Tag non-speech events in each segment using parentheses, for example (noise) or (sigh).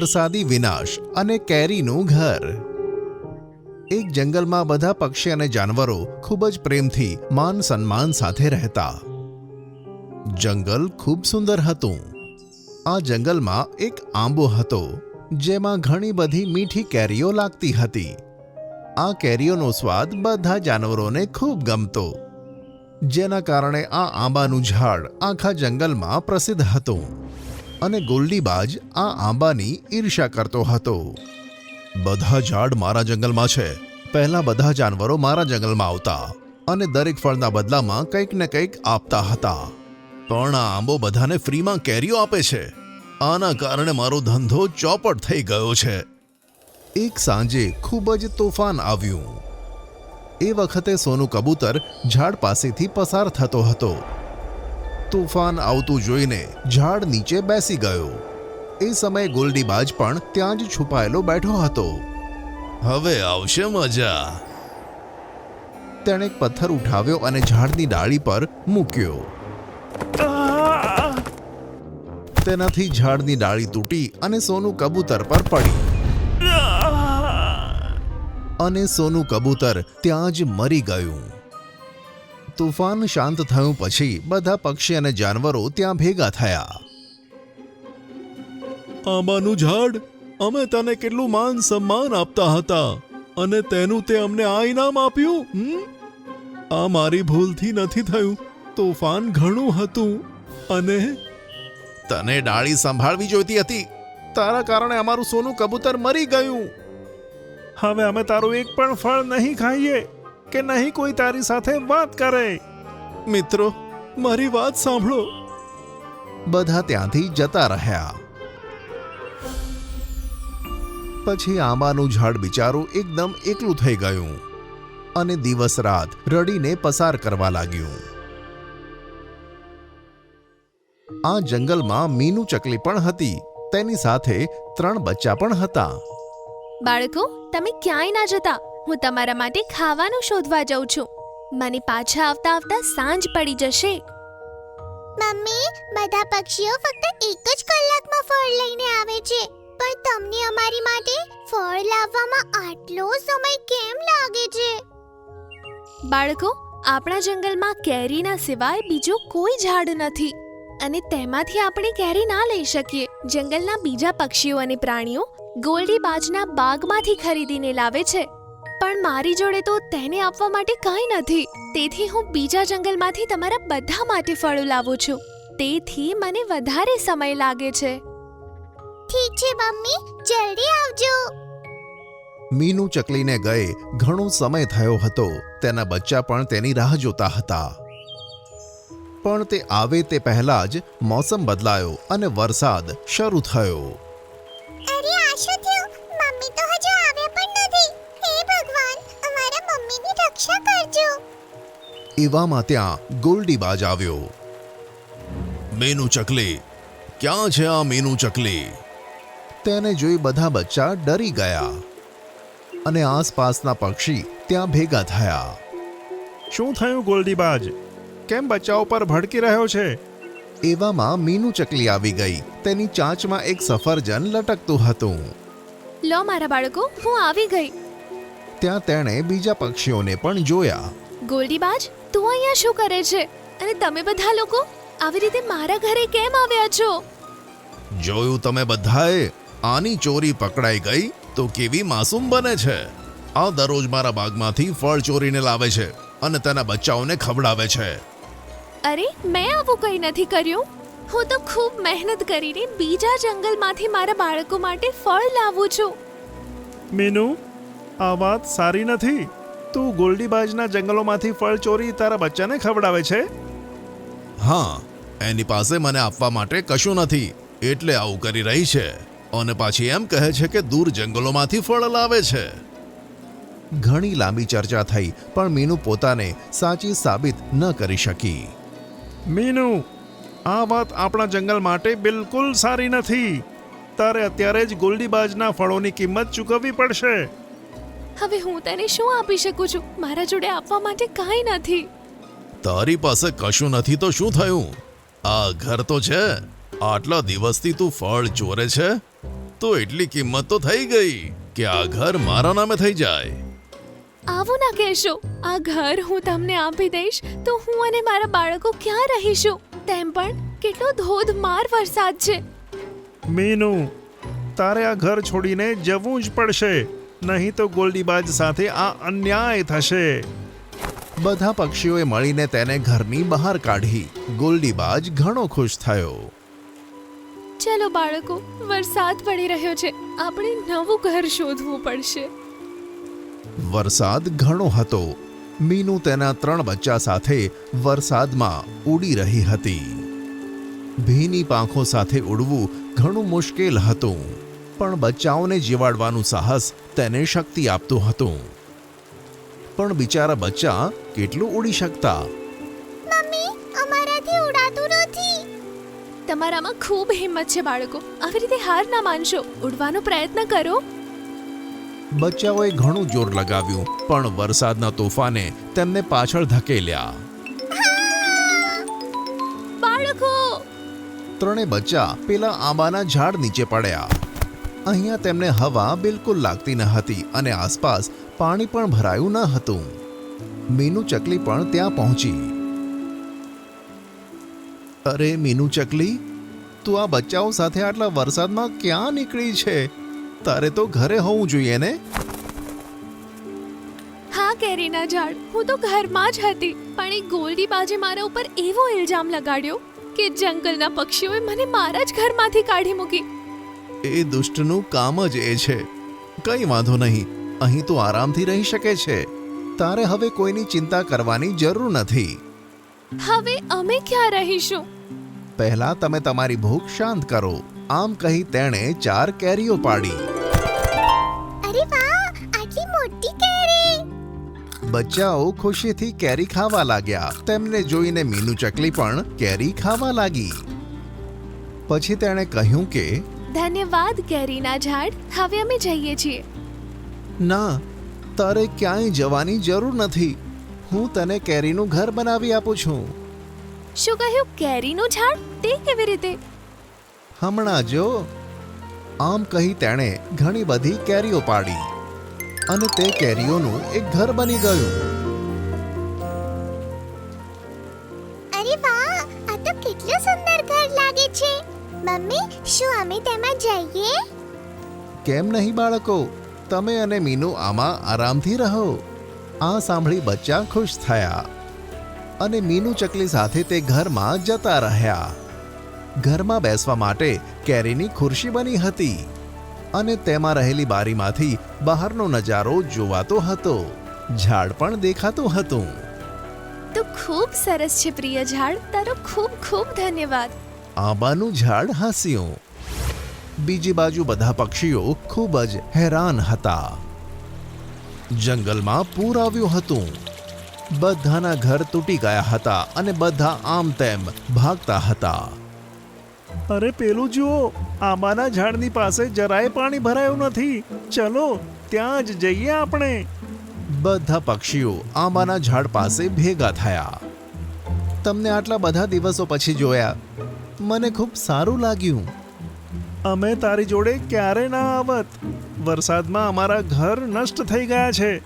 વરસાદી વિનાશ અને કેરીનું ઘર. એક જંગલમાં બધા પક્ષી અને જાનવરો ખૂબ જ પ્રેમથી માન સન્માન સાથે રહેતા. જંગલ ખૂબ સુંદર હતું. આ જંગલમાં એક આંબો હતો, જેમાં ઘણી બધી મીઠી કેરીઓ લાગતી હતી. આ કેરીઓનો સ્વાદ બધા જાનવરોને ખૂબ ગમતો. જેના કારણે આ આંબાનું ઝાડ આખા જંગલમાં પ્રસિદ્ધ હતું. અને ગોલ્ડીબાજ આ આંબાની ઈર્ષ્યા કરતો હતો. બધા ઝાડ મારા જંગલમાં છે. પહેલા બધા જાનવરો મારા જંગલમાં આવતા અને દરેક ફળના બદલામાં કંઈક ને કંઈક આપતા હતા. પણ આ આંબો બધાને ફ્રીમાં કેરીઓ આપે છે. આના કારણે મારો ધંધો ચોપટ થઈ ગયો છે. એક સાંજે ખૂબ જ તોફાન આવ્યું. એ વખતે સોનું કબૂતર ઝાડ પાસેથી પસાર થતો હતો. તોફાન આવતું જોઈને ઝાડ નીચે બેસી ગયો. એ સમયે ગોલ્ડીબાજ પણ ત્યાં જ છુપાયેલો બેઠો હતો. હવે આવશે મજા. તેણે એક પથ્થર ઉઠાવ્યો અને ઝાડની ડાળી પર મૂક્યો. તેનાથી ઝાડની ડાળી તૂટી અને સોનું કબૂતર પર પડી. અને સોનું કબૂતર ત્યાં જ મરી ગયું. તુફાન શાંત થયું પછી બધા પક્ષી અને જાનવરો ત્યાં ભેગા થયા. આંબાનું ઝાડ અમે તને કેટલું માન સન્માન આપતા હતા અને તેનું તે અમને આ ઇનામ આપ્યું આ મારી ભૂલથી નથી થયું. તોફાન ઘણું હતું અને તને ડાળી સંભાળવી જોઈતી હતી. તારા કારણે અમારું સોનું કબૂતર મરી ગયું. હવે અમે તારું એક પણ ફળ નહીં ખાઈએ. કે નહીં કોઈ તારી સાથે વાત કરે? મિત્રો મારી વાત સાંભળો. બધા ત્યાંથી જતા રહ્યા. પછી આંબાનું ઝાડ બિચારું એકદમ એકલું થઈ ગયું અને દિવસ રાત રડીને પસાર કરવા લાગ્યું. આ જંગલમાં મીનુ ચકલી પણ હતી તેની સાથે ત્રણ બચ્ચા પણ હતા. બાળકો તમે ક્યાંય ના જતા. હું તમારા માટે ખાવાનું શોધવા જાઉં છું. મને પાછા આવતા આવતા સાંજ પડી જશે. મમ્મી બધા પક્ષીઓ ફક્ત એક જ કલાકમાં ફળ લઈને આવે છે. પણ તમને અમારી માટે ફળ લાવવામાં આટલો સમય કેમ લાગે છે? બાળકો આપણા જંગલમાં કેરીના સિવાય બીજું કોઈ ઝાડ નથી. અને તેમાંથી આપણે કેરી ના લઈ શકીએ. જંગલના બીજા પક્ષીઓ અને પ્રાણીઓ ગોલ્ડી બાજના બાગમાંથી ખરીદીને લાવે છે. પણ મારી જોડે તો તેને આપવા માટે કંઈ નથી. તેથી હું બીજા જંગલમાંથી તમારા બધા માટે ફળો લાવું છું. તેથી મને વધારે સમય લાગે છે. ઠીક છે મમ્મી. જલ્દી આવજો. મીનુ ચકલીને ગયે ઘણો સમય થયો હતો. તેના બચ્ચા પણ તેની રાહ જોતા હતા. પણ તે આવે તે પહેલા જ મોસમ બદલાયો અને વરસાદ શરૂ થયો. એવામાં ત્યાં ગોલ્ડીબાજ આવ્યો. મીનુ ચકલી ક્યાં છે આ મીનુ ચકલી? તેને જોઈ બધા બચ્ચા ડરી ગયા અને આસપાસના પક્ષી ત્યાં ભેગા થયા. શું થયું ગોલ્ડીબાજ? કેમ બચ્ચાઓ પર ભડકી રહ્યો છે? એવામાં મીનુ ચકલી આવી ગઈ. તેની ચાંચમાં એક સફરજન લટકતું હતું. લો મારા બાળકો હું આવી ગઈ. ત્યાં તેણે બીજા પક્ષીઓને પણ જોયા. ગોલ્ડીબાજ તું અહીંયા શું કરે છે? અને તમે બધા લોકો આવી રીતે મારા ઘરે કેમ આવ્યા છો? જોયું તમે બધાએ? આની ચોરી પકડાઈ ગઈ તો કેવી માસૂમ બને છે? આ દરરોજ મારા બાગમાંથી ફળ ચોરીને લાવે છે અને તેના બચ્ચાઓને ખવડાવે છે. અરે મેં આવું કંઈ નથી કર્યું. હું તો ખૂબ મહેનત કરીને બીજા જંગલમાંથી મારા બાળકો માટે ફળ લાવું છું. મીનુ આ વાત સારી નથી. તું ગોલ્ડીબાજના જંગલોમાંથી ફળ ચોરી તારા બચ્ચાને ખવડાવે છે? હા એની પાસે મને આપવા માટે કશું નથી એટલે આવું કરી રહી છે. અને પાછી એમ કહે છે કે દૂર જંગલોમાંથી ફળ લાવે છે. ઘણી લાંબી ચર્ચા થઈ પણ મીનુ પોતાને સાચી સાબિત ન કરી શકી. મીનુ આ વાત આપણા જંગલ માટે બિલકુલ સારી નથી. તારે અત્યારે જ ગોલ્ડીબાજના ફળોની કિંમત ચૂકવવી પડશે. હવે હું તને શું આપી શકું છું? મારા જોડે આપવા માટે કાંઈ નથી. તારી પાસે કશું નથી તો શું થયું? આ ઘર તો છે. આટલા દિવસથી તું ફળ ચોરે છે. તો એટલી કિંમત તો થઈ ગઈ કે આ ઘર મારા નામે થઈ જાય. આવું ના કહેશો. આ ઘર હું તમને આપી દઈશ તો હું અને મારા બાળકો ક્યાં રહીશું? તેમ પણ કેટલો ધોધમાર વરસાદ છે. મીનુ તારે આ ઘર છોડીને જવું જ પડશે. નહીં તો ગોલ્ડીબાજ સાથે આ અન્યાય થશે. બધા પક્ષીઓએ મળીને તેને ઘરની બહાર કાઢી. ગોલ્ડીબાજ ઘણો ખુશ થયો. ચલો બાળકો વરસાદ પડી રહ્યો છે. આપણે નવું ઘર શોધવું પડશે. વરસાદ ઘણો હતો. મીનુ તેના ત્રણ બચ્ચા સાથે વરસાદમાં ઉડી રહી હતી. ભીની પાંખો સાથે ઉડવું ઘણું મુશ્કેલ હતું. પણ બચ્ચાઓને જીવાડવાનું સાહસ તેને શક્તિ આપતું હતું. પણ બિચારા બચ્ચા કેટલું ઉડી શકતા? મમ્મી અમારાથી ઉડાતું નથી. તમારામાં ખૂબ હિંમત છે બાળકો. આવી રીતે હાર ના માનશો. ઉડવાનો પ્રયત્ન કરો. બચ્ચાઓએ ઘણું જોર લગાવ્યું પણ વરસાદના તોફાને તેમને પાછળ ધકેલ્યા. બાળકો! ત્રણે બચ્ચા પેલા આંબાના ઝાડ નીચે પડ્યા. અહીંયા તેમને હવા બિલકુલ લાગતી ન હતી અને આસપાસ પાણી પણ ભરાયું ન હતું. મીનુ ચકલી પણ ત્યાં પહોંચી. અરે મીનુ ચકલી, તું આ બચ્ચાઓ સાથે આટલા વરસાદમાં ક્યાં નીકળી છે? તારે તો ઘરે હોવું જોઈએ ને? હા, કેરીના ઝાડ. હું તો ઘરમાં જ હતી, પણ એક ગોલ્ડી બાજે મારા ઉપર એવો ઇલ્જામ લગાડ્યો કે જંગલના પક્ષીઓએ મને મારા જ ઘરમાંથી કાઢી મૂકી. એ દુષ્ટનું કામ જ એ છે. કંઈ વાંધો નહીં અહીં તો આરામથી રહી શકે છે. તારે હવે કોઈની ચિંતા કરવાની જરૂર નથી. હવે અમે ક્યાં રહીશું? પહેલા તમે તમારી ભૂખ શાંત કરો. આમ કહી તેણે ચાર કેરીઓ પાડી. અરે વાહ આટલી મોટી કેરી! બચ્ચાઓ ખુશીથી કેરી ખાવા લાગ્યા. તેમને જોઈને મીનુ ચકલી પણ કેરી ખાવા લાગી. પછી તેણે કહ્યું કે ધન્યવાદ કેરીના ઝાડ. હવે અમે જઈએ છીએ. ના તારે ક્યાંય જવાની જરૂર નથી. હું તને કેરીનું ઘર બનાવી આપું છું. શું કહ્યું? કેરીનું ઝાડ? તે કેવી રીતે? હમણાં જો. આમ કહી તેણે ઘણી બધી કેરીઓ પાડી. અને તે કેરીઓનું એક ઘર બની ગયું. કેમ નહીં બાળકો? તમે અને મીનુ આમાં આરામથી રહો. આ સાંભળી બચ્ચા ખુશ થયા. અને મીનુ ચકલી સાથે તે ઘરમાં જતા રહ્યા. ઘરમાં બેસવા માટે કેરીની ખુરશી બની હતી. અને તેમાં રહેલી બારીમાંથી બહારનો નજારો જોવાતો હતો. ઝાડ પણ દેખાતું હતું. તો ખૂબ સરસ છે પ્રિય ઝાડ. તારો ખૂબ ખૂબ ધન્યવાદ. આંબાનું ઝાડ હસ્યું. બીજી બાજુ બધા પક્ષીઓ ખૂબ જ હેરાન હતા. જંગલમાં પૂર આવ્યું હતું. બધાના ઘર તૂટી ગયા હતા અને બધા આમ તેમ ભાગતા હતા. અરે પેલું જુઓ આંબાના ઝાડની પાસે જરાય પાણી ભરાયું નથી. ચલો ત્યાં જ જઈએ આપણે. બધા પક્ષીઓ આંબાના ઝાડ પાસે ભેગા થયા. તમને આટલા બધા દિવસો પછી જોયા. મને ખૂબ સારું લાગ્યું. અમે તારી જોડે ક્યારે ના આવત? વરસાદમાં અમારા ઘર નષ્ટ થઈ ગયા છે.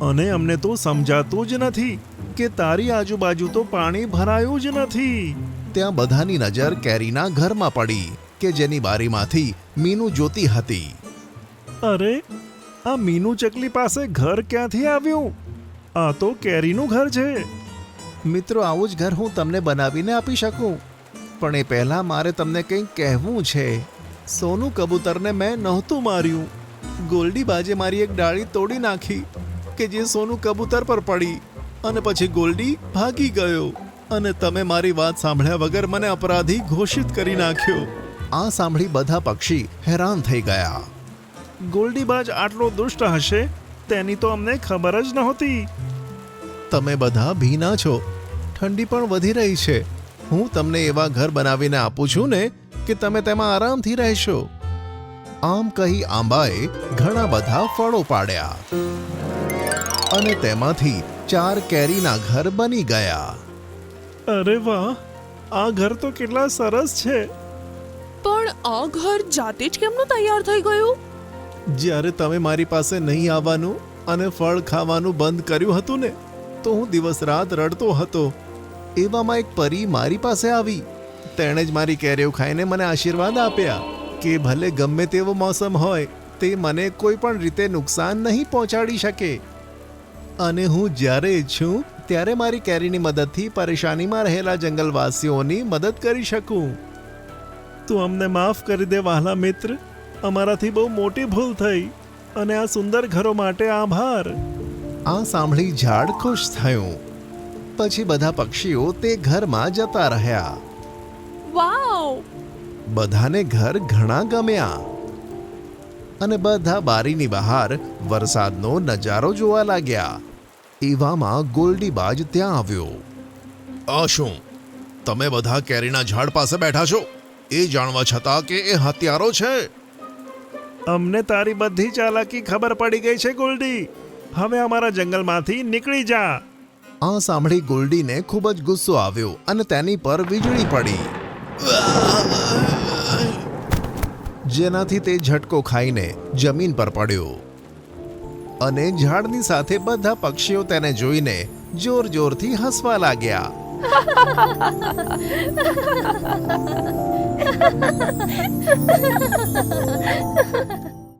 અને અમને તો સમજાતું જ નથી કે તારી આજુબાજુ તો પાણી ભરાયું જ નથી. ત્યાં બધાની નજર કેરીના ઘરમાં પડી કે જેની બારીમાંથી મીનુ જોતી હતી. અરે, આ મીનુ ચકલી પાસે ઘર ક્યાંથી આવ્યું? આ તો કેરીનું ઘર છે. મિત્રો, આવું જ ઘર હું તમને બનાવીને આપી શકું. પણ એ પહેલા મારે તમને કંઈક કહેવું છે. સોનું કબૂતરને મેં નહોતું માર્યું. ગોલ્ડી બાજે મારી એક ડાળી તોડી નાખી, કે જે સોનું કબૂતર પર પડી, અને પછી ગોલ્ડી ભાગી ગયો, અને તમે મારી વાત સાંભળ્યા વગર મને અપરાધી ઘોષિત કરી નાખ્યો. આ સાંભળી બધા પક્ષી હેરાન થઈ ગયા. ગોલ્ડીબાજ આટલો દુષ્ટ હશે, તેની તો અમને ખબર જ નહોતી. તમે બધા ભીના છો. ઠંડી પણ વધી રહી છે. હું તમને એવા ઘર બનાવીને આપું છું ને કે તમે તેમાં આરામથી રહેશો. આમ કહી આંબાએ ઘણા બધા ફળો પાડ્યા. અને તેમાંથી ચાર કેરીના ઘર બની ગયા. અરે વાહ આ ઘર તો કેટલા સરસ છે. પણ આ ઘર જાતે જ કેમનું તૈયાર થઈ ગયું? જ્યારે તમે મારી પાસે નહીં આવવાનું અને ફળ ખાવાનું બંધ કર્યું હતું ને તો હું દિવસ રાત રડતો હતો. એવામાં એક પરી મારી પાસે આવી. તેણે જ મારી કેરીઓ ખાઈને મને આશીર્વાદ આપ્યા કે ભલે ગમે તેવો મોસમ હોય, તે મને કોઈ પણ રીતે નુકસાન નહીં પહોંચાડી શકે. અને હું જ્યારે ઈચ્છું, ત્યારે મારી કેરીની મદદથી પરેશાનીમાં રહેલા જંગલવાસીઓની મદદ કરી શકું. તું અમને માફ કરી દે વહાલા મિત્ર, અમારાથી બહુ મોટી ભૂલ થઈ, અને આ સુંદર ઘરો માટે આભાર. આ સાંભળી ઝાડ ખુશ થયું. પછી બધા પક્ષીઓ તે ઘરમાં જતા રહ્યા. બધાને ઘર ઘણા ગમ્યા. અને બધા બારીની બહાર વરસાદનો નજારો જોવા લાગ્યા. એવામાં ગોલ્ડીબાજ ત્યાં આવ્યો. આ શું? તમે બધા કેરીના ઝાડ પાસે બેઠા છો? એ જાણવા છતાં કે એ હત્યારો છે. અમને તારી બધી ચાલાકી ખબર પડી ગઈ છે ગોલ્ડી. હવે અમારા જંગલમાંથી નીકળી જા. આ સાંભળી ગોલ્ડીને ખૂબ જ ગુસ્સો આવ્યો અને તેની પર વીજળી પડી. જેનાથી તે ઝટકો ખાઈને જમીન પર પડ્યો. અને ઝાડની સાથે બધા પક્ષીઓ તેને જોઈને જોર જોરથી હસવા લાગ્યા. (laughs)